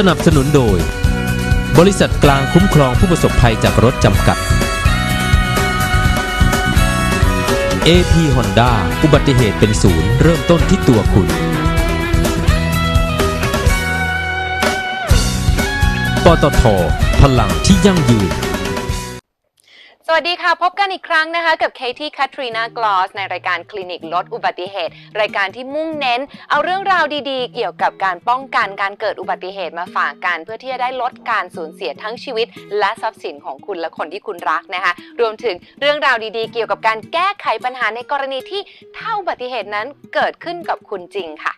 สนับสนุนโดย บริษัทกลางคุ้มครองผู้ประสบภัยจากรถจำกัด AP Honda อุบัติเหตุเป็นศูนย์เริ่มต้นที่ตัวคุณ ปตท พลังที่ยั่งยืน สวัสดีค่ะ พบกันอีกครั้งนะคะ กับเคที่คัตรีนากลอสในรายการคลินิกลดอุบัติเหตุ รายการที่มุ่งเน้น เอาเรื่องราวดีๆ เกี่ยวกับการป้องกันการเกิดอุบัติเหตุมาฝากกันเพื่อที่จะได้ลดการสูญเสียทั้งชีวิต และทรัพย์สินของคุณและคนที่คุณรักนะคะ รวมถึงเรื่องราวดีๆ เกี่ยวกับการแก้ไขปัญหาในกรณีที่ถ้าอุบัติเหตุนั้นเกิดขึ้นกับคุณจริงค่ะ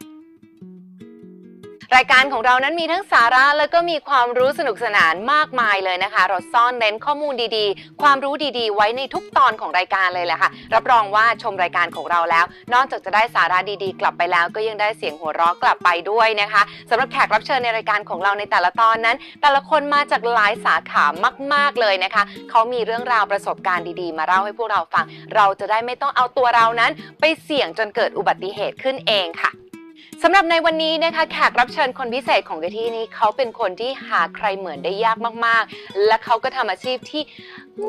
รายการของเรานั้นมีทั้งสาระแล้วก็มีความรู้สนุกสนานมากมายเลยนะคะ เราซ่อนเน้นข้อมูลดีๆ ความรู้ดีๆ ไว้ในทุกตอนของรายการเลยแหละค่ะ รับรองว่าชมรายการของเราแล้ว นอกจากจะได้สาระดีๆ กลับไปแล้ว ก็ยังได้เสียงหัวเราะกลับไปด้วยนะคะสำหรับแขกรับเชิญในรายการของเราในแต่ละตอนนั้น แต่ละคนมาจากหลายสาขามาก ๆเลยนะคะ เขามีเรื่องราวประสบการณ์ดีๆ มาเล่าให้พวกเราฟัง เราจะได้ไม่ต้องเอาตัวเรานั้น ไปเสี่ยงจนเกิดอุบัติเหตุขึ้นเองค่ะ สำหรับในวันนี้นะคะแขกรับเชิญคนพิเศษของกที่นี้เขาเป็นคนที่หาใครเหมือนได้ยากมากๆ และเขาก็ทำอาชีพที่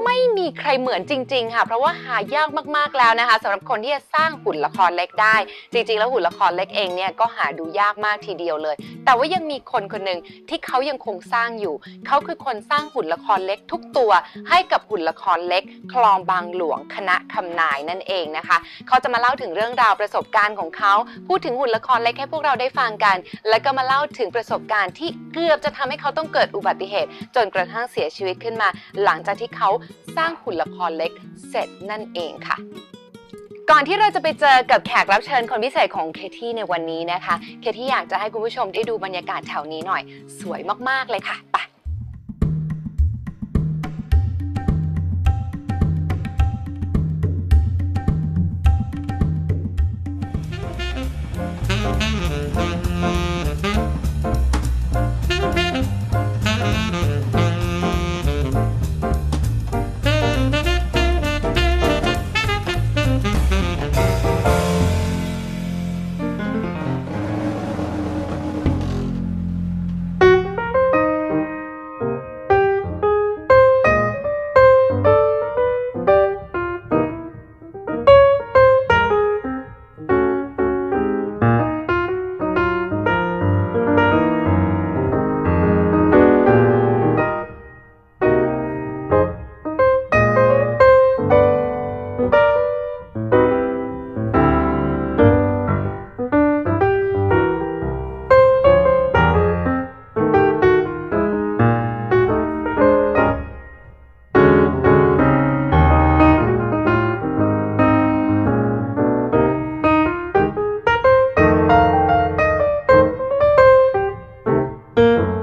ไม่มีใครเหมือนจริง ๆ ค่ะ เพราะว่าหายากมากๆแล้วนะคะสำหรับคนที่จะสร้างหุ่นละครเล็กได้ จริง ๆ แล้วหุ่นละครเล็กเองเนี่ยก็หาดูยากมากทีเดียวเลย แต่ว่ายังมีคนคนหนึ่งที่เขายังคงสร้างอยู่ เขาคือคนสร้างหุ่นละครเล็กทุกตัว ให้กับหุ่นละครเล็ก คลองบางหลวงคณะคำนายนั่นเองนะคะ เขาจะมาเล่าถึงเรื่องราวประสบการณ์ของเขา พูดถึงหุ่นละครเล็กให้พวกเราได้ฟังกัน แล้วก็มาเล่าถึงประสบการณ์ที่เกือบจะทำให้เขาต้องเกิดอุบัติเหตุ จนกระทั่งเสียชีวิตขึ้นมา หลังจากที่เขาสร้างหุ่นละครเล็กเสร็จนั่นเองค่ะก่อนที่เราจะไปเจอกับแขกรับเชิญคนพิเศษของเคที่ในวันนี้นะคะ เคที่อยากจะให้คุณผู้ชมได้ดูบรรยากาศแถวนี้หน่อย สวยมาก ๆ เลยค่ะไป เป็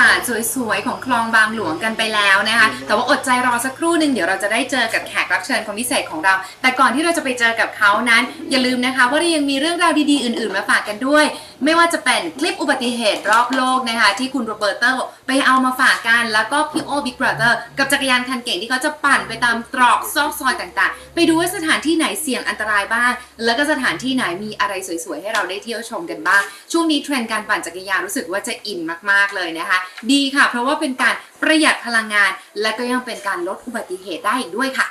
ากาศสวยๆ ของคลองบางหลวงกันไปแล้วนะคะ แต่ว่าอดใจรอสักครู่หนึ่งเดี๋ยวเราจะได้เจอกับแขกรับเชิญคนพิเศษของเรา แต่ก่อนที่เราจะไปเจอกับเขานั้น อย่าลืมนะคะว่าเรายังมีเรื่องราวดีๆอื่น ๆ มาฝากกันด้วย ไม่ว่าจะเป็นคลิปอุบัติเหตุรอบโลกนะคะ ที่คุณโรเบิร์ตเตอร์ไปเอามาฝากกันแล้วก็พี่โอบิ๊กบราเตอร์กับจักรยานคันเก่งที่เขาจะปั่นไปตามตรอกซอกซอยต่างๆ ไปดูว่าสถานที่ไหนเสี่ยงอันตรายบ้าง แล้วก็สถานที่ไหนมีอะไรสวยๆ ให้เราได้เที่ยวชมกันบ้าง ช่วงนี้เทรนด์การปั่นจักรยานรู้สึกว่าจะอินมากๆเลยนะคะ ดีค่ะ เพราะว่าเป็นการประหยัดพลังงาน และก็ยังเป็นการลดอุบัติเหตุได้อีกด้วยค่ะ